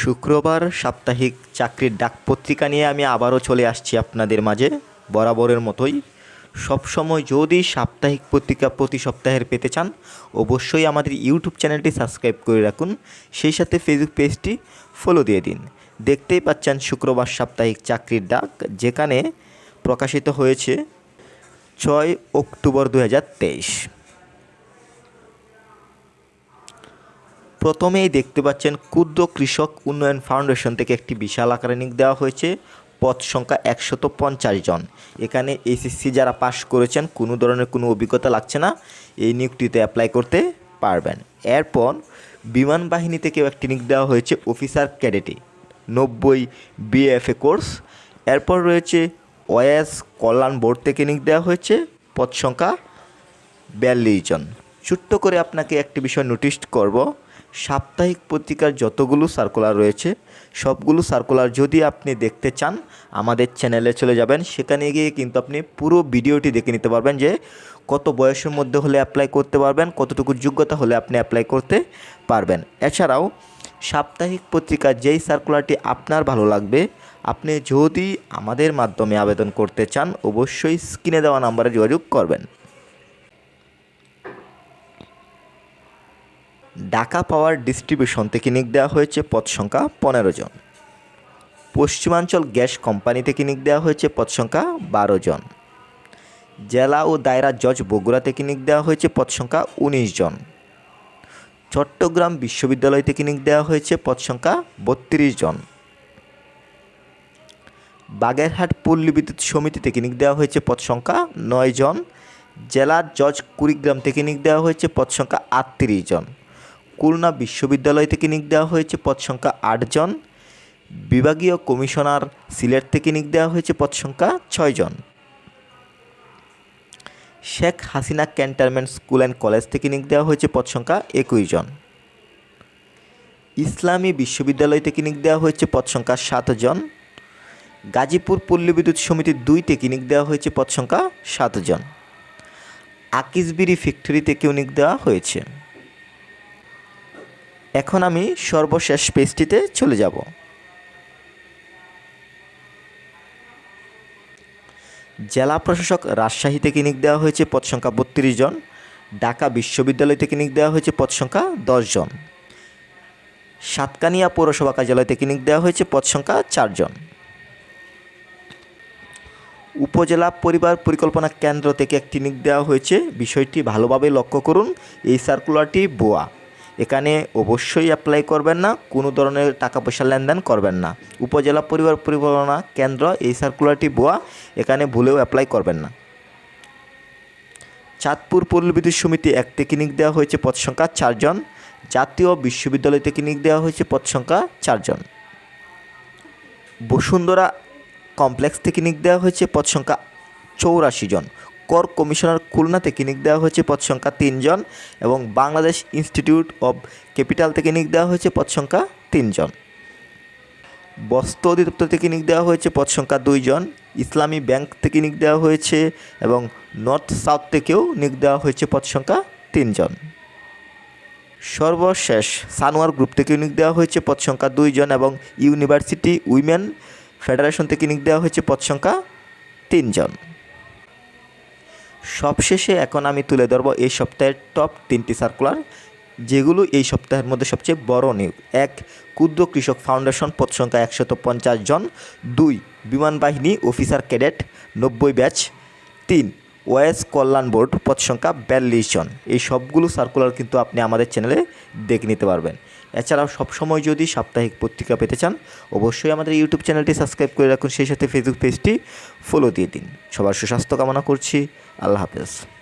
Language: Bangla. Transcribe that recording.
শুক্রবার সাপ্তাহিক চাকরির ডাক পত্রিকা নিয়ে আমি আবারও চলে আসছি আপনাদের মাঝে, বরাবরের মতোই। সবসময় যদি সাপ্তাহিক পত্রিকা প্রতি সপ্তাহের পেতে চান, অবশ্যই আমাদের ইউটিউব চ্যানেলটি সাবস্ক্রাইব করে রাখুন। সেই সাথে ফেসবুক পেজটি ফলো দিয়ে দিন। দেখতেই পাচ্ছেন শুক্রবার সাপ্তাহিক চাকরির ডাক, যেখানে প্রকাশিত হয়েছে ছয় অক্টোবর দু হাজার তেইশ। প্রথমেই দেখতে পাচ্ছেন ক্ষুদ্র কৃষক উন্নয়ন ফাউন্ডেশন থেকে একটি বিশাল আকারে নিয়োগ দেওয়া হয়েছে। পদ সংখ্যা একশত পঞ্চাশ জন। এখানে এসএসসি যারা পাশ করেছেন, কোনো ধরনের কোনো অভিজ্ঞতা লাগছে না। এই নিয়োগটিতে অ্যাপ্লাই করতে পারবেন। এরপর বিমান বাহিনী থেকেও একটি নিয়োগ দেওয়া হয়েছে অফিসার ক্যাডেটে নব্বই বিএফএ কোর্স এরপর রয়েছে ওএস কল্যাণ বোর্ড থেকে নিয়োগ দেওয়া হয়েছে। পদ সংখ্যা বিয়াল্লিশ জন। ছোট্ট করে আপনাকে একটি বিষয় নোটিশ করব। সাপ্তাহিক পত্রিকার যতগুলো সার্কুলার রয়েছে, সবগুলো সার্কুলার যদি আপনি দেখতে চান, আমাদের চ্যানেলে চলে যাবেন। সেখানে গিয়ে কিন্তু আপনি পুরো ভিডিওটি দেখে নিতে পারবেন যে, কত বয়সের মধ্যে হলে অ্যাপ্লাই করতে পারবেন, কতটুকু যোগ্যতা হলে আপনি অ্যাপ্লাই করতে পারবেন। এছাড়াও, সাপ্তাহিক পত্রিকার যেই সার্কুলারটি আপনার ভালো লাগবে, আপনি যদি আমাদের মাধ্যমে আবেদন করতে চান, অবশ্যই স্ক্রিনে দেওয়া নাম্বারে যোগাযোগ করবেন। ঢাকা পাওয়ার ডিস্ট্রিবিউশন থেকে নিয়োগ দেওয়া হয়েছে পদ সংখ্যা পনেরো জন। পশ্চিমাঞ্চল গ্যাস কোম্পানি থেকে নিক দেওয়া হয়েছে পদ সংখ্যা বারো জন। জেলা ও দায়রা জজ বগুড়া থেকে নিক দেওয়া হয়েছে পদ সংখ্যা উনিশ জন। চট্টগ্রাম বিশ্ববিদ্যালয় থেকে নিক দেওয়া হয়েছে পদ সংখ্যা বত্রিশ জন। বাগেরহাট পল্লী বিদ্যুৎ সমিতি থেকে নিক দেওয়া হয়েছে পদ সংখ্যা নয় জন। জেলার জজ কুড়িগ্রাম থেকে নিক দেওয়া হয়েছে পদ সংখ্যা আটত্রিশ জন। খুলনা বিশ্ববিদ্যালয় থেকে নিয়োগ দেওয়া হয়েছে পদ সংখ্যা আটজন বিভাগীয় কমিশনার সিলেট থেকে নিয়োগ দেওয়া হয়েছে পদ সংখ্যা ছয়জন Sheikh Hasina cantonment school and college থেকে নিয়োগ দেওয়া হয়েছে পদ সংখ্যা একুশ জন। ইসলামী বিশ্ববিদ্যালয় থেকে নিয়োগ দেওয়া হয়েছে পদ সংখ্যা সাতজন গাজীপুর পল্লী বিদ্যুৎ সমিতির দুই থেকে নিয়োগ দেওয়া হয়েছে পদ সংখ্যা সাতজন আকিসবিরি ফ্যাক্টরি থেকেও নিয়োগ দেওয়া হয়েছে। এখন আমি সর্বশেষ পেজটিতে চলে যাব। জেলা প্রশাসক রাজশাহী থেকে নিয়োগ দেওয়া হয়েছে, পদ সংখ্যা বত্রিশ জন। ঢাকা বিশ্ববিদ্যালয় থেকে নিয়োগ দেওয়া হয়েছে, পদ সংখ্যা জন। সাতকানিয়া পৌরসভা কার্যালয় থেকে নিয়োগ দেওয়া হয়েছে, পদ সংখ্যা চারজন উপজেলা পরিবার পরিকল্পনা কেন্দ্র থেকে একটি নিয়োগ দেওয়া হয়েছে। বিষয়টি ভালোভাবে লক্ষ্য করুন, এই সার্কুলারটি বোয়া। এখানে অবশ্যই অ্যাপ্লাই করবেন না, কোনো ধরনের টাকা পয়সা লেনদেন করবেন না। উপজেলা পরিবার পরিকল্পনা কেন্দ্র, এই সার্কুলারটি বোয়া এখানে ভুলেও অ্যাপ্লাই করবেন না। চাঁদপুর পল্লী বিদ্যুৎ সমিতি এক নিয়োগ দেওয়া হয়েছে, পদ সংখ্যা চারজন জাতীয় বিশ্ববিদ্যালয় নিয়োগ দেওয়া হয়েছে, পদ সংখ্যা চারজন বসুন্ধরা কমপ্লেক্স নিয়োগ দেওয়া হয়েছে, পদ সংখ্যা চৌরাশি জন। কর কমিশনার খুলনা থেকে দেওয়া হয়েছে পদ সংখ্যা তিনজন এবং বাংলাদেশ ইনস্টিটিউট অব ক্যাপিটাল থেকে নিয়োগ দেওয়া হয়েছে পদ সংখ্যা তিনজন। বস্ত্র অধিদপ্তর থেকে নিয়োগ দেওয়া হয়েছে পদ সংখ্যা দুইজন, ইসলামী ব্যাংক থেকে নিয়োগ দেওয়া হয়েছে এবং নর্থ সাউথ থেকেও নিয়োগ দেওয়া হয়েছে পদ সংখ্যা তিনজন। সর্বশেষ সানোয়ার গ্রুপ থেকে নিয়োগ দেওয়া হয়েছে পদ সংখ্যা দুইজন এবং ইউনিভার্সিটি উইমেন ফেডারেশন থেকে নিয়োগ দেওয়া হয়েছে পদ সংখ্যা তিনজন। সবশেষে এখন আমি তুলে ধরবো এই সপ্তাহের টপ তিনটি সার্কুলার যেগুলো এই সপ্তাহের মধ্যে সবচেয়ে বড় নিয়োগ এক, ক্ষুদ্র কৃষক ফাউন্ডেশন পদ সংখ্যা একশত পঞ্চাশ জন। দুই, বিমান বাহিনী অফিসার ক্যাডেট নব্বই ব্যাচ তিন ওয়েস কল্যাণ বোর্ড পদ সংখ্যা বিয়াল্লিশ জন। এই সবগুলো সার্কুলার কিন্তু আপনি আমাদের চ্যানেলে দেখে নিতে পারবেন। এছাড়াও সবসময় যদি সাপ্তাহিক পত্রিকা পেতে চান, অবশ্যই আমাদের ইউটিউব চ্যানেলটি সাবস্ক্রাইব করে রাখুন। সেই সাথে ফেসবুক পেজটি ফলো দিয়ে দিন। সবার সুস্বাস্থ্য কামনা করছি। আল্লাহ হাফেজ।